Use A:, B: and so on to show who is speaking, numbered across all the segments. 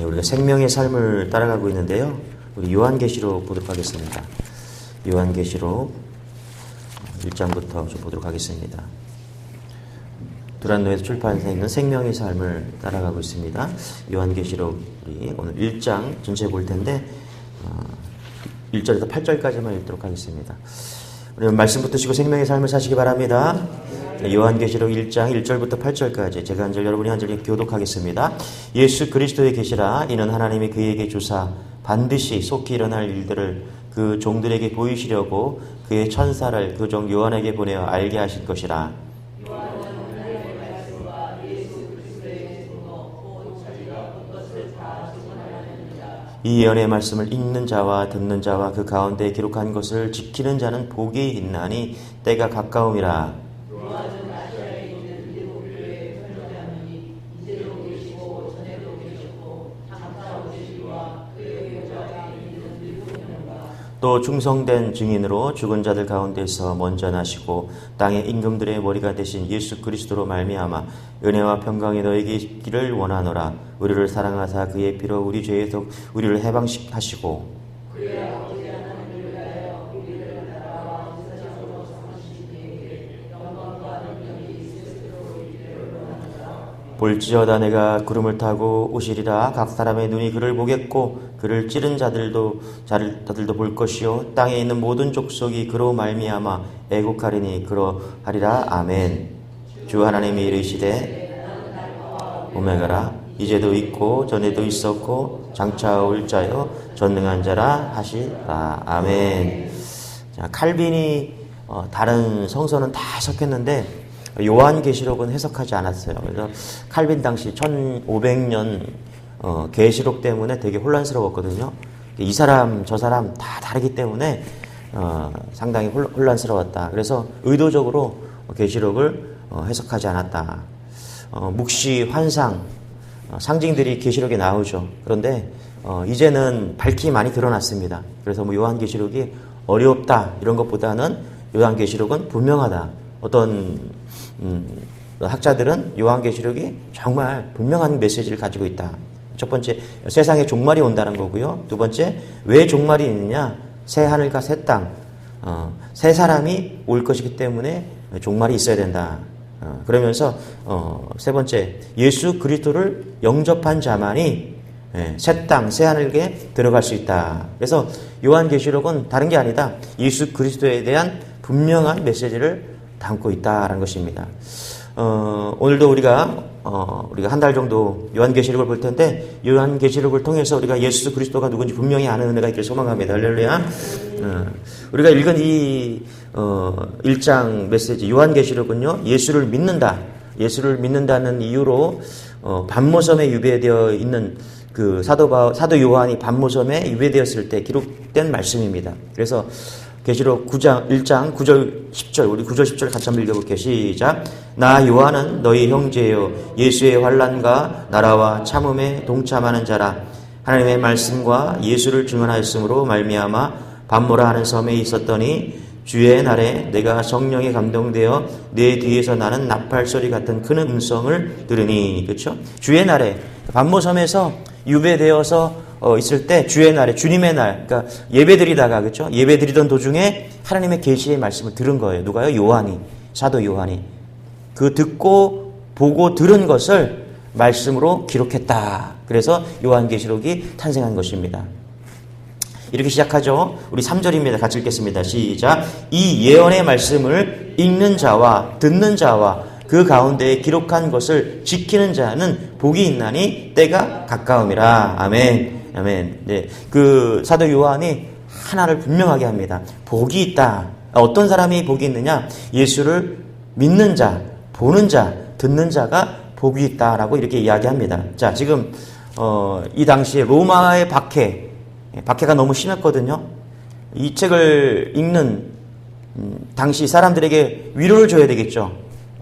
A: 네, 우리가 생명의 삶을 따라가고 있는데요. 우리 요한계시록 보도록 하겠습니다. 요한계시록 1장부터 좀 보도록 하겠습니다. 두란노에서 출판사 있는 생명의 삶을 따라가고 있습니다. 요한계시록 우리 오늘 1장 전체 볼 텐데 어, 1절에서 8절까지만 읽도록 하겠습니다. 우리 말씀 붙으시고 생명의 삶을 사시기 바랍니다. 네, 요한계시록 1장 1절부터 8절까지 제가 한 절 여러분이 한 절 교독하겠습니다. 예수 그리스도의 계시라 이는 하나님이 그에게 주사 반드시 속히 일어날 일들을 그 종들에게 보이시려고 그의 천사를 그 종 요한에게 보내어 알게 하실 것이라. 이 예언의 말씀을 읽는 자와 듣는 자와 그 가운데 기록한 것을 지키는 자는 복이 있나니 때가 가까움이라. 또 충성된 증인으로 죽은 자들 가운데서 먼저 나시고 땅의 임금들의 머리가 되신 예수 그리스도로 말미암아 은혜와 평강이 너에게 있기를 원하노라. 우리를 사랑하사 그의 피로 우리 죄에서 우리를 해방하시고 볼지어다 내가 구름을 타고 오시리라. 각 사람의 눈이 그를 보겠고 그를 찌른 자들도 자들도 볼 것이요. 땅에 있는 모든 족속이 그로 말미암아 애국하리니 그러하리라. 아멘. 주 하나님이 이르시되 오메가라 이제도 있고 전에도 있었고 장차 올 자요. 전능한 자라 하시라. 아멘. 자 칼빈이 어, 다른 성서는 다 해석했는데 요한계시록은 해석하지 않았어요. 그래서 칼빈 당시 1500년 어, 계시록 때문에 되게 혼란스러웠거든요. 이 사람 저 사람 다 다르기 때문에 어, 상당히 혼란스러웠다. 그래서 의도적으로 계시록을 어, 해석하지 않았다. 어, 묵시, 환상, 어, 상징들이 계시록에 나오죠. 그런데 어, 이제는 밝히 많이 드러났습니다. 그래서 뭐 요한 계시록이 어렵다 이런 것보다는 요한 계시록은 분명하다. 어떤 음, 학자들은 요한계시록이 정말 분명한 메시지를 가지고 있다. 첫 번째, 세상에 종말이 온다는 거고요. 두 번째, 왜 종말이 있느냐? 새 하늘과 새 땅, 어, 새 사람이 올 것이기 때문에 종말이 있어야 된다. 어, 그러면서 어, 세 번째, 예수 그리스도를 영접한 자만이 예, 새 땅, 새 하늘에 들어갈 수 있다. 그래서 요한계시록은 다른 게 아니다. 예수 그리스도에 대한 분명한 메시지를 담고 있다라는 것입니다. 어, 오늘도 우리가 어, 우리가 한 달 정도 요한계시록을 볼 텐데 요한계시록을 통해서 우리가 예수 그리스도가 누군지 분명히 아는 은혜가 있기를 소망합니다. 할렐루야. 어, 우리가 읽은 이 어, 1장 메시지 요한계시록은요. 예수를 믿는다. 예수를 믿는다는 이유로 어, 반모섬에 유배되어 있는 그 사도 바, 사도 요한이 반모섬에 유배되었을 때 기록된 말씀입니다. 그래서 계시록 9장 1장 9절 10절 우리 9절 10절 같이 한번 읽어볼게요. 시작. 나 요한은 너희 형제요 예수의 환란과 나라와 참음에 동참하는 자라 하나님의 말씀과 예수를 증언하였으므로 말미암아 반모라 하는 섬에 있었더니 주의 날에 내가 성령에 감동되어 내 뒤에서 나는 나팔 소리 같은 큰 음성을 들으니 그렇죠? 주의 날에 반모섬에서 유배되어서 어, 있을 때 주의 날에 주님의 날, 그러니까 예배드리다가 그렇죠? 예배드리던 도중에 하나님의 계시의 말씀을 들은 거예요. 누가요? 요한이 사도 요한이 그 듣고 보고 들은 것을 말씀으로 기록했다. 그래서 요한계시록이 탄생한 것입니다. 이렇게 시작하죠. 우리 3절입니다. 같이 읽겠습니다. 시작. 이 예언의 말씀을 읽는 자와 듣는 자와 그 가운데에 기록한 것을 지키는 자는 복이 있나니 때가 가까움이라. 아멘. 아멘. 네. 그 사도 요한이 하나를 분명하게 합니다. 복이 있다. 어떤 사람이 복이 있느냐? 예수를 믿는 자, 보는 자, 듣는 자가 복이 있다라고 이렇게 이야기합니다. 자, 지금 어, 이 당시에 로마의 박해, 예, 박해가 너무 심했거든요. 이 책을 읽는 음, 당시 사람들에게 위로를 줘야 되겠죠.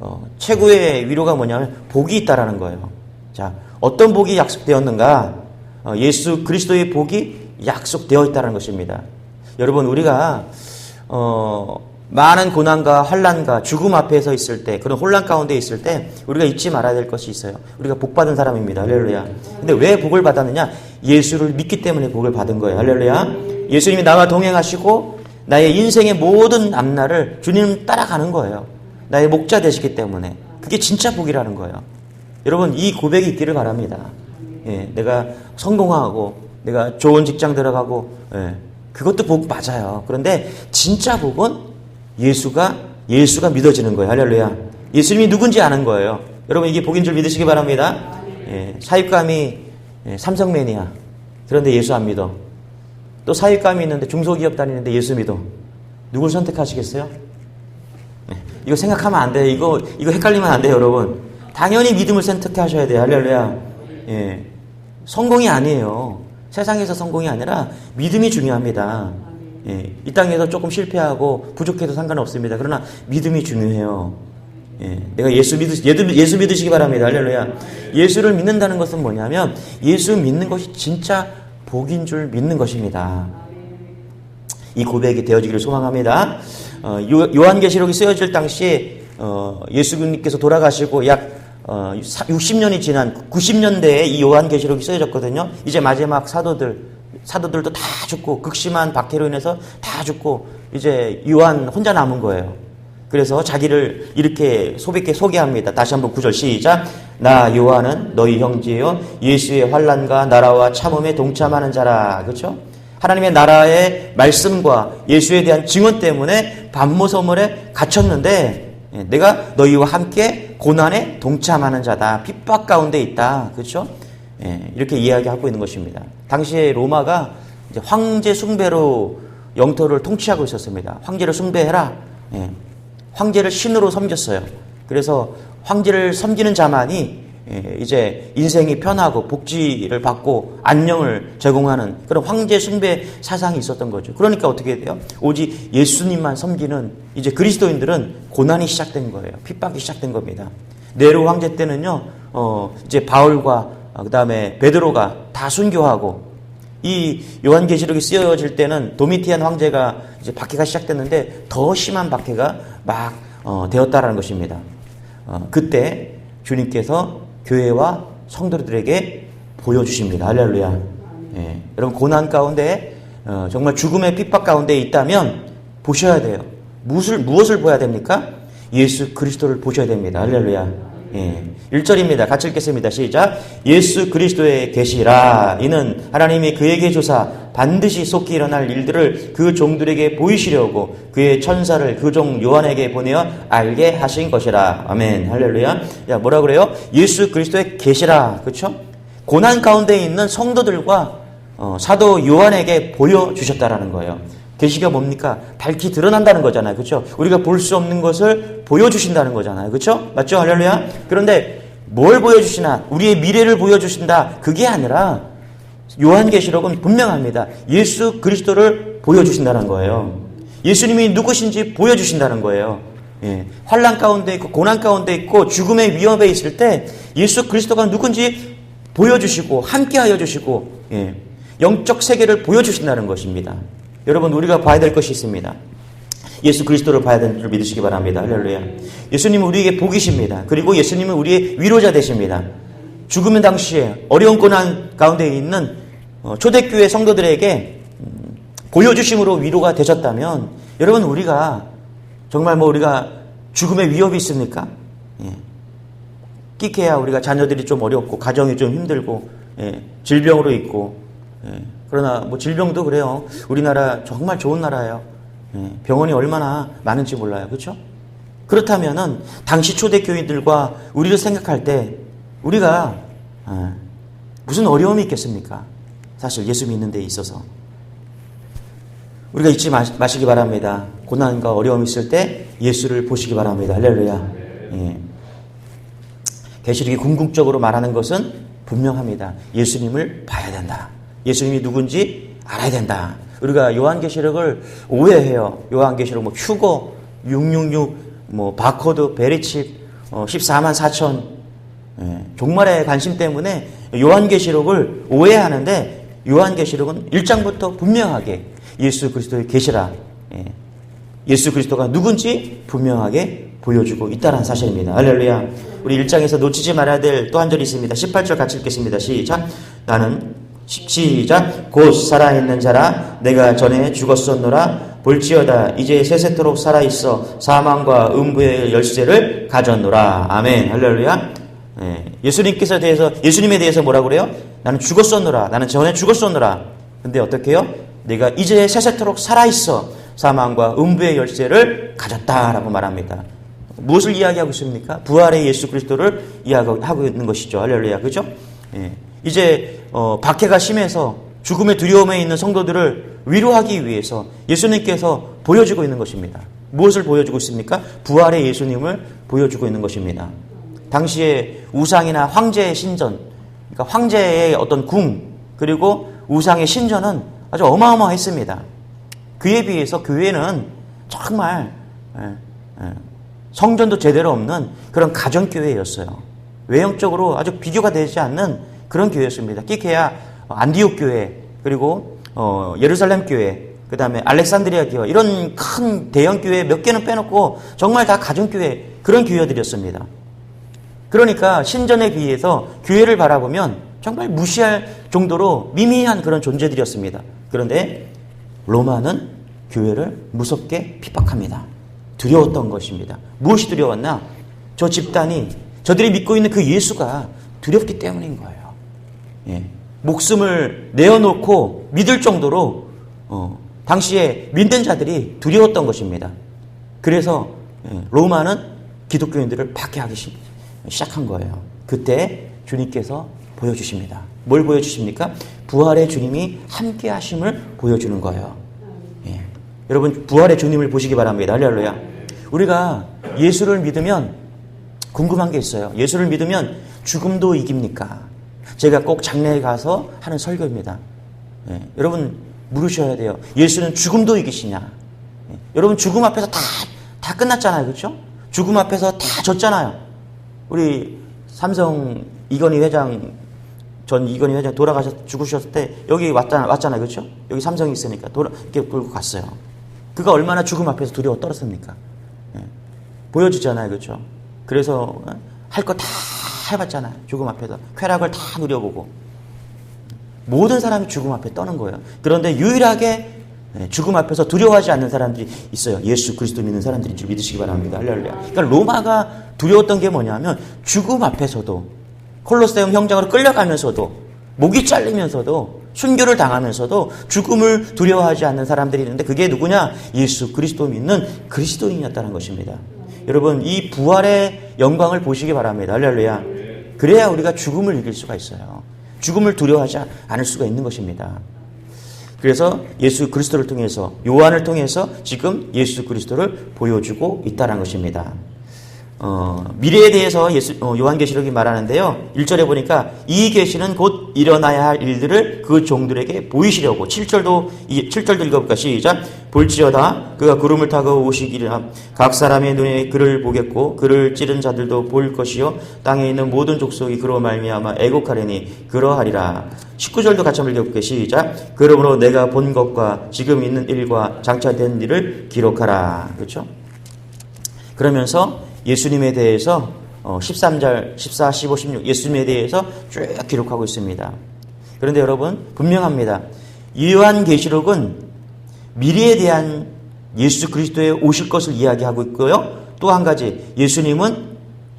A: 어, 최고의 위로가 뭐냐면 복이 있다라는 거예요. 자, 어떤 복이 약속되었는가? 어, 예수 그리스도의 복이 약속되어 있다는 것입니다. 여러분 우리가 어, 많은 고난과 환란과 죽음 앞에 서 있을 때 그런 혼란 가운데 있을 때 우리가 잊지 말아야 될 것이 있어요. 우리가 복 받은 사람입니다. 할렐루야. 근데 왜 복을 받았느냐? 예수를 믿기 때문에 복을 받은 거예요. 할렐루야. 예수님이 나와 동행하시고 나의 인생의 모든 앞날을 주님 따라가는 거예요. 나의 목자 되시기 때문에 그게 진짜 복이라는 거예요. 여러분 이 고백이 있기를 바랍니다. 예, 내가 성공하고 내가 좋은 직장 들어가고 예, 그것도 복 맞아요. 그런데 진짜 복은 예수가 예수가 믿어지는 거예요. 할렐루야. 예수님이 누군지 아는 거예요. 여러분 이게 복인 줄 믿으시기 바랍니다. 예, 사입감이 예, 삼성맨이야. 그런데 예수 안 믿어. 또 사입감이 있는데 중소기업 다니는데 예수 믿어. 누굴 선택하시겠어요? 네, 이거 생각하면 안 돼요. 이거 이거 헷갈리면 안 돼요, 여러분. 당연히 믿음을 선택하셔야 돼요. 할렐루야. 예. 성공이 아니에요. 세상에서 성공이 아니라 믿음이 중요합니다. 예, 이 땅에서 조금 실패하고 부족해도 상관없습니다. 그러나 믿음이 중요해요. 예, 내가 예수 믿으, 예수 믿으시기 바랍니다. 할렐루야. 예수를 믿는다는 것은 뭐냐면 예수 믿는 것이 진짜 복인 줄 믿는 것입니다. 이 고백이 되어지기를 소망합니다. 어, 요한계시록이 쓰여질 당시 어, 예수님께서 돌아가시고 약 어, 60년이 지난 90년대에 이 요한계시록이 쓰여졌거든요. 이제 마지막 사도들 사도들도 다 죽고 극심한 박해로 인해서 다 죽고 이제 요한 혼자 남은 거예요. 그래서 자기를 이렇게 소비게 소개합니다. 다시 한번 구절 시작. 나 요한은 너희 형제요 예수의 환란과 나라와 참음에 동참하는 자라. 그렇죠? 하나님의 나라의 말씀과 예수에 대한 증언 때문에 반모섬을에 갇혔는데 예, 내가 너희와 함께 고난에 동참하는 자다. 핍박 가운데 있다. 그렇죠? 예, 이렇게 이야기하고 있는 것입니다. 당시에 로마가 황제 숭배로 영토를 통치하고 있었습니다. 황제를 숭배해라. 예, 황제를 신으로 섬겼어요. 그래서 황제를 섬기는 자만이 예, 이제 인생이 편하고 복지를 받고 안녕을 제공하는 그런 황제 숭배 사상이 있었던 거죠. 그러니까 어떻게 돼요? 오직 예수님만 섬기는 이제 그리스도인들은 고난이 시작된 거예요. 핍박이 시작된 겁니다. 네로 황제 때는요, 어, 이제 바울과 어, 그 다음에 베드로가 다 순교하고 이 요한계시록이 쓰여질 때는 도미티안 황제가 이제 박해가 시작됐는데 더 심한 박해가 막 어, 되었다라는 것입니다. 어, 그때 주님께서 교회와 성도들에게 보여주십니다. 할렐루야. 예, 여러분 고난 가운데 어, 정말 죽음의 핍박 가운데 있다면 보셔야 돼요. 무엇을 무엇을 보야 됩니까? 예수 그리스도를 보셔야 됩니다. 할렐루야. 예. 1절입니다. 같이 읽겠습니다. 시작. 예수 그리스도의 계시라. 이는 하나님이 그에게 조사 반드시 속히 일어날 일들을 그 종들에게 보이시려고 그의 천사를 그 종 요한에게 보내어 알게 하신 것이라. 아멘. 할렐루야. 야, 뭐라 그래요? 예수 그리스도의 계시라. 그렇죠? 고난 가운데 있는 성도들과 어, 사도 요한에게 보여주셨다라는 거예요. 계시가 뭡니까? 밝히 드러난다는 거잖아요. 그렇죠? 우리가 볼 수 없는 것을 보여주신다는 거잖아요. 그렇죠? 맞죠? 할렐루야. 그런데 뭘 보여주시나? 우리의 미래를 보여주신다. 그게 아니라 요한계시록은 분명합니다. 예수 그리스도를 보여주신다는 거예요. 예수님이 누구신지 보여주신다는 거예요. 예. 환란 가운데 있고 고난 가운데 있고 죽음의 위협에 있을 때 예수 그리스도가 누군지 보여주시고 함께하여 주시고 예. 영적 세계를 보여주신다는 것입니다. 여러분 우리가 봐야 될 것이 있습니다. 예수 그리스도를 봐야 되는 줄 믿으시기 바랍니다. 할렐루야. 예수님은 우리에게 복이십니다. 그리고 예수님은 우리의 위로자 되십니다. 죽으면 당시에 어려운 고난 가운데 있는 어, 초대교회 성도들에게 음, 보여주심으로 위로가 되셨다면 여러분 우리가 정말 뭐 우리가 죽음의 위협이 있습니까? 예. 끼케야 우리가 자녀들이 좀 어렵고 가정이 좀 힘들고 예. 질병으로 있고 예. 그러나 뭐 질병도 그래요. 우리나라 정말 좋은 나라예요. 예, 병원이 얼마나 많은지 몰라요. 그렇죠? 그렇다면은 당시 초대 교인들과 우리를 생각할 때 우리가 아, 무슨 어려움이 있겠습니까? 사실 예수 믿는 데 있어서 우리가 잊지 마시기 바랍니다. 고난과 어려움이 있을 때 예수를 보시기 바랍니다. 할렐루야. 예. 계시록이 궁극적으로 말하는 것은 분명합니다. 예수님을 봐야 된다. 예수님이 누군지 알아야 된다. 우리가 요한계시록을 오해해요. 요한계시록 뭐 휴거 666, 뭐 바코드, 베리칩, 어, 14만 4천 예, 종말의 관심 때문에 요한계시록을 오해하는데 요한계시록은 1장부터 분명하게 예수 그리스도의 계시라 예, 예수 그리스도가 누군지 분명하게 보여주고 있다는 사실입니다. 할렐루야. 우리 1장에서 놓치지 말아야 될 또 한 절이 있습니다. 18절 같이 읽겠습니다. 시작. 나는 시작. 곧 살아있는 자라 내가 전에 죽었었노라 볼지어다 이제 세세토록 살아있어 사망과 음부의 열쇠를 가졌노라. 아멘. 할렐루야. 예, 예수님께서 대해서 예수님에 대해서 뭐라 그래요? 나는 죽었었노라. 나는 전에 죽었었노라. 근데 어떻게 해요? 내가 이제 세세토록 살아있어. 사망과 음부의 열쇠를 가졌다라고 말합니다. 무엇을 이야기하고 있습니까? 부활의 예수 그리스도를 이야기하고 있는 것이죠. 할렐루야. 그죠? 예. 이제 어, 박해가 심해서 죽음의 두려움에 있는 성도들을 위로하기 위해서 예수님께서 보여주고 있는 것입니다. 무엇을 보여주고 있습니까? 부활의 예수님을 보여주고 있는 것입니다. 당시에 우상이나 황제의 신전, 그러니까 황제의 어떤 궁, 그리고 우상의 신전은 아주 어마어마했습니다. 그에 비해서 교회는 정말 예, 예, 성전도 제대로 없는 그런 가정교회였어요. 외형적으로 아주 비교가 되지 않는 그런 교회였습니다. 끼케야 안디옥 교회, 그리고 어, 예루살렘 교회, 그 다음에 알렉산드리아 교회, 이런 큰 대형 교회 몇 개는 빼놓고 정말 다 가정교회, 그런 교회들이었습니다. 그러니까 신전에 비해서 교회를 바라보면 정말 무시할 정도로 미미한 그런 존재들이었습니다. 그런데 로마는 교회를 무섭게 핍박합니다. 두려웠던 것입니다. 무엇이 두려웠나? 저 집단이 저들이 믿고 있는 그 예수가 두렵기 때문인 거예요. 예. 목숨을 내어놓고 믿을 정도로 어, 당시에 믿는 자들이 두려웠던 것입니다. 그래서 예, 로마는 기독교인들을 박해하기 시작한 거예요. 그때 주님께서 보여주십니다. 뭘 보여주십니까? 부활의 주님이 함께 하심을 보여주는 거예요. 예. 여러분, 부활의 주님을 보시기 바랍니다. 할렐루야. 우리가 예수를 믿으면 궁금한 게 있어요. 예수를 믿으면 죽음도 이깁니까? 제가 꼭 장례에 가서 하는 설교입니다. 예. 여러분, 물으셔야 돼요. 예수는 죽음도 이기시냐? 예. 여러분, 죽음 앞에서 다, 다 끝났잖아요. 그렇죠? 죽음 앞에서 다 졌잖아요. 우리 삼성 이건희 회장 전 이건희 회장 돌아가셔 죽으셨을 때 여기 왔잖아 왔잖아요, 그렇죠? 여기 삼성이 있으니까 돌아 이렇게 끌고 갔어요. 그가 얼마나 죽음 앞에서 두려워 떨었습니까? 예. 보여주잖아요, 그렇죠? 그래서 어? 할거 다 해봤잖아요. 죽음 앞에서 쾌락을 다 누려보고 모든 사람이 죽음 앞에 떠는 거예요. 그런데 유일하게 예, 죽음 앞에서 두려워하지 않는 사람들이 있어요. 예수 그리스도 믿는 사람들인 줄 믿으시기 바랍니다. 할렐루야. 그러니까 로마가 두려웠던 게 뭐냐면 죽음 앞에서도 콜로세움 형장으로 끌려가면서도 목이 잘리면서도 순교를 당하면서도 죽음을 두려워하지 않는 사람들이 있는데 그게 누구냐? 예수 그리스도 믿는 그리스도인이었다는 것입니다. 여러분 이 부활의 영광을 보시기 바랍니다. 할렐루야. 그래야 우리가 죽음을 이길 수가 있어요. 죽음을 두려워하지 않을 수가 있는 것입니다. 그래서 예수 그리스도를 통해서 요한을 통해서 지금 예수 그리스도를 보여주고 있다는 것입니다. 어, 미래에 대해서 예수, 어, 요한계시록이 말하는데요. 1절에 보니까 이 계시는 곧 일어나야 할 일들을 그 종들에게 보이시려고. 7절도 7절도 읽어볼까 시작. 볼지어다. 그가 구름을 타고 오시기라 각 사람의 눈에 그를 보겠고 그를 찌른 자들도 볼 것이요. 땅에 있는 모든 족속이 그로 말미암아 애곡하리니 그러하리라. 19절도 같이 한번 읽어볼게 시작. 그러므로 내가 본 것과 지금 있는 일과 장차 된 일을 기록하라. 그렇죠? 그러면서 예수님에 대해서 13절, 14, 15, 16 예수님에 대해서 쭉 기록하고 있습니다. 그런데 여러분 분명합니다. 요한 계시록은 미래에 대한 예수 그리스도의 오실 것을 이야기하고 있고요. 또 한 가지 예수님은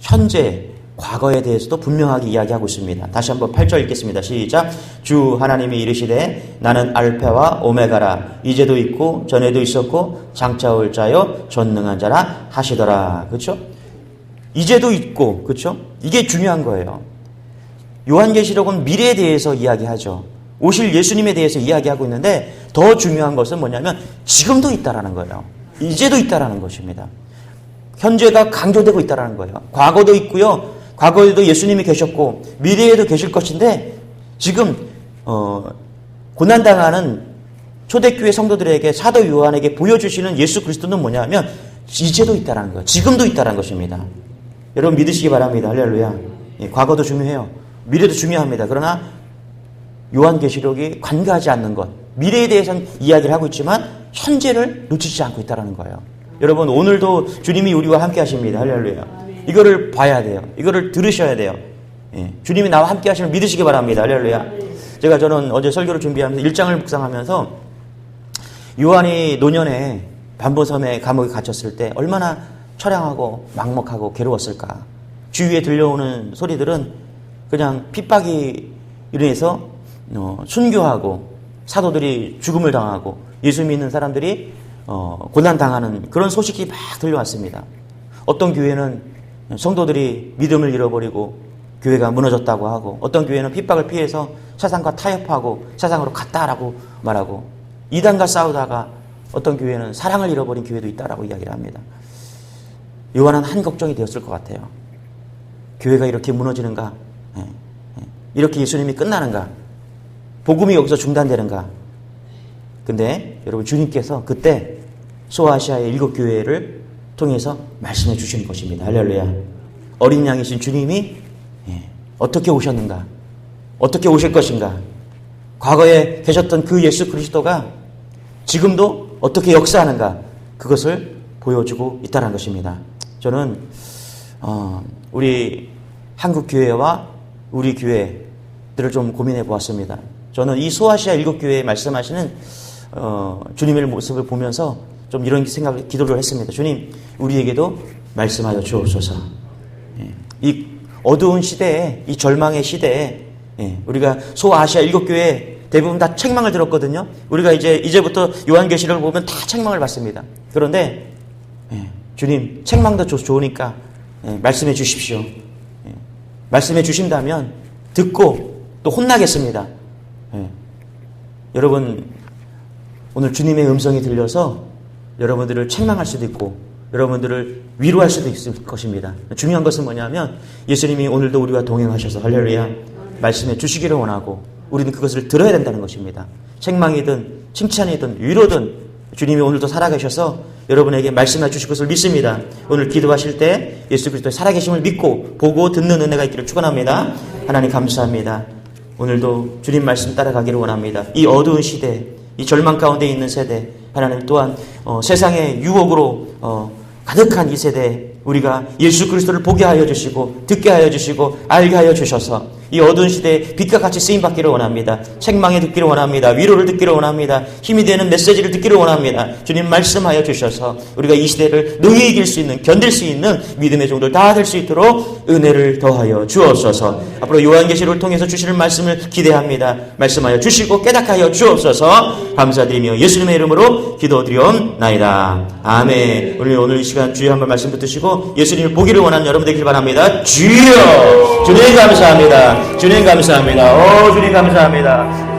A: 현재 과거에 대해서도 분명하게 이야기하고 있습니다. 다시 한번 8절 읽겠습니다. 시작. 주 하나님이 이르시되 나는 알파와 오메가라 이제도 있고 전에도 있었고 장차 올 자요 전능한 자라 하시더라. 그렇죠? 이제도 있고 그렇죠? 이게 중요한 거예요. 요한계시록은 미래에 대해서 이야기하죠. 오실 예수님에 대해서 이야기하고 있는데 더 중요한 것은 뭐냐면 지금도 있다라는 거예요. 이제도 있다라는 것입니다. 현재가 강조되고 있다라는 거예요. 과거도 있고요. 과거에도 예수님이 계셨고 미래에도 계실 것인데 지금 어, 고난 당하는 초대교회 성도들에게 사도 요한에게 보여주시는 예수 그리스도는 뭐냐면 이제도 있다라는 거예요. 지금도 있다라는 것입니다. 여러분 믿으시기 바랍니다. 할렐루야. 예, 과거도 중요해요. 미래도 중요합니다. 그러나 요한계시록이 관계하지 않는 것, 미래에 대해서는 이야기를 하고 있지만 현재를 놓치지 않고 있다는 거예요. 여러분 오늘도 주님이 우리와 함께 하십니다. 할렐루야. 이거를 봐야 돼요. 이거를 들으셔야 돼요. 예. 주님이 나와 함께 하시는 믿으시기 바랍니다. 할렐루야. 제가 저는 어제 설교를 준비하면서 일장을 묵상하면서 요한이 노년에 반보섬에 감옥에 갇혔을 때 얼마나 처량하고 막막하고 괴로웠을까. 주위에 들려오는 소리들은 그냥 핍박이 인해서 어, 순교하고 사도들이 죽음을 당하고 예수 믿는 사람들이 어, 고난 당하는 그런 소식이 막 들려왔습니다. 어떤 교회는 성도들이 믿음을 잃어버리고 교회가 무너졌다고 하고 어떤 교회는 핍박을 피해서 세상과 타협하고 세상으로 갔다라고 말하고 이단과 싸우다가 어떤 교회는 사랑을 잃어버린 교회도 있다라고 이야기를 합니다. 요한은 한 걱정이 되었을 것 같아요. 교회가 이렇게 무너지는가? 예, 예. 이렇게 예수님이 끝나는가? 복음이 여기서 중단되는가? 근데 여러분 주님께서 그때 소아시아의 일곱 교회를 통해서 말씀해 주시는 것입니다. 할렐루야. 어린 양이신 주님이 예, 어떻게 오셨는가? 어떻게 오실 것인가? 과거에 계셨던 그 예수 그리스도가 지금도 어떻게 역사하는가? 그것을 보여주고 있다는 것입니다. 저는 어, 우리 한국 교회와 우리 교회들을 좀 고민해 보았습니다. 저는 이 소아시아 일곱 교회에 말씀하시는 어, 주님의 모습을 보면서 좀 이런 생각을 기도를 했습니다. 주님, 우리에게도 말씀하여 주옵소서. 예, 이 어두운 시대에 이 절망의 시대에 예, 우리가 소아시아 일곱 교회 대부분 다 책망을 들었거든요. 우리가 이제 이제부터 요한계시록을 보면 다 책망을 받습니다. 그런데 예, 주님 책망도 좋으니까 예, 말씀해 주십시오. 예, 말씀해 주신다면 듣고 또 혼나겠습니다. 예. 여러분 오늘 주님의 음성이 들려서 여러분들을 책망할 수도 있고 여러분들을 위로할 수도 있을 것입니다. 중요한 것은 뭐냐면 예수님이 오늘도 우리와 동행하셔서 할렐루야 말씀해 주시기를 원하고 우리는 그것을 들어야 된다는 것입니다. 책망이든 칭찬이든 위로든 주님이 오늘도 살아계셔서 여러분에게 말씀해 주실 것을 믿습니다. 오늘 기도하실 때 예수 그리스도의 살아계심을 믿고 보고 듣는 은혜가 있기를 축원합니다. 하나님 감사합니다. 오늘도 주님 말씀 따라가기를 원합니다. 이 어두운 시대, 이 절망 가운데 있는 세대, 하나님 또한 어, 세상의 유혹으로 어, 가득한 이 세대에 우리가 예수 그리스도를 보게 하여 주시고 듣게 하여 주시고 알게 하여 주셔서 이 어두운 시대에 빛과 같이 쓰임 받기를 원합니다. 책망에 듣기를 원합니다. 위로를 듣기를 원합니다. 힘이 되는 메시지를 듣기를 원합니다. 주님 말씀하여 주셔서 우리가 이 시대를 능히 이길 수 있는 견딜 수 있는 믿음의 정도를 다될 수 있도록 은혜를 더하여 주옵소서. 앞으로 요한계시를 통해서 주시는 말씀을 기대합니다. 말씀하여 주시고 깨닫게 하여 주옵소서. 감사드리며 예수님의 이름으로 기도드리옵나이다. 아멘. 오늘 오늘 이 시간 주여 한번 말씀 붙으시고 예수님을 보기를 원하는 여러분 되길 바랍니다. 주여! 주님 감사합니다. 주님 감사합니다. 오 주님 감사합니다.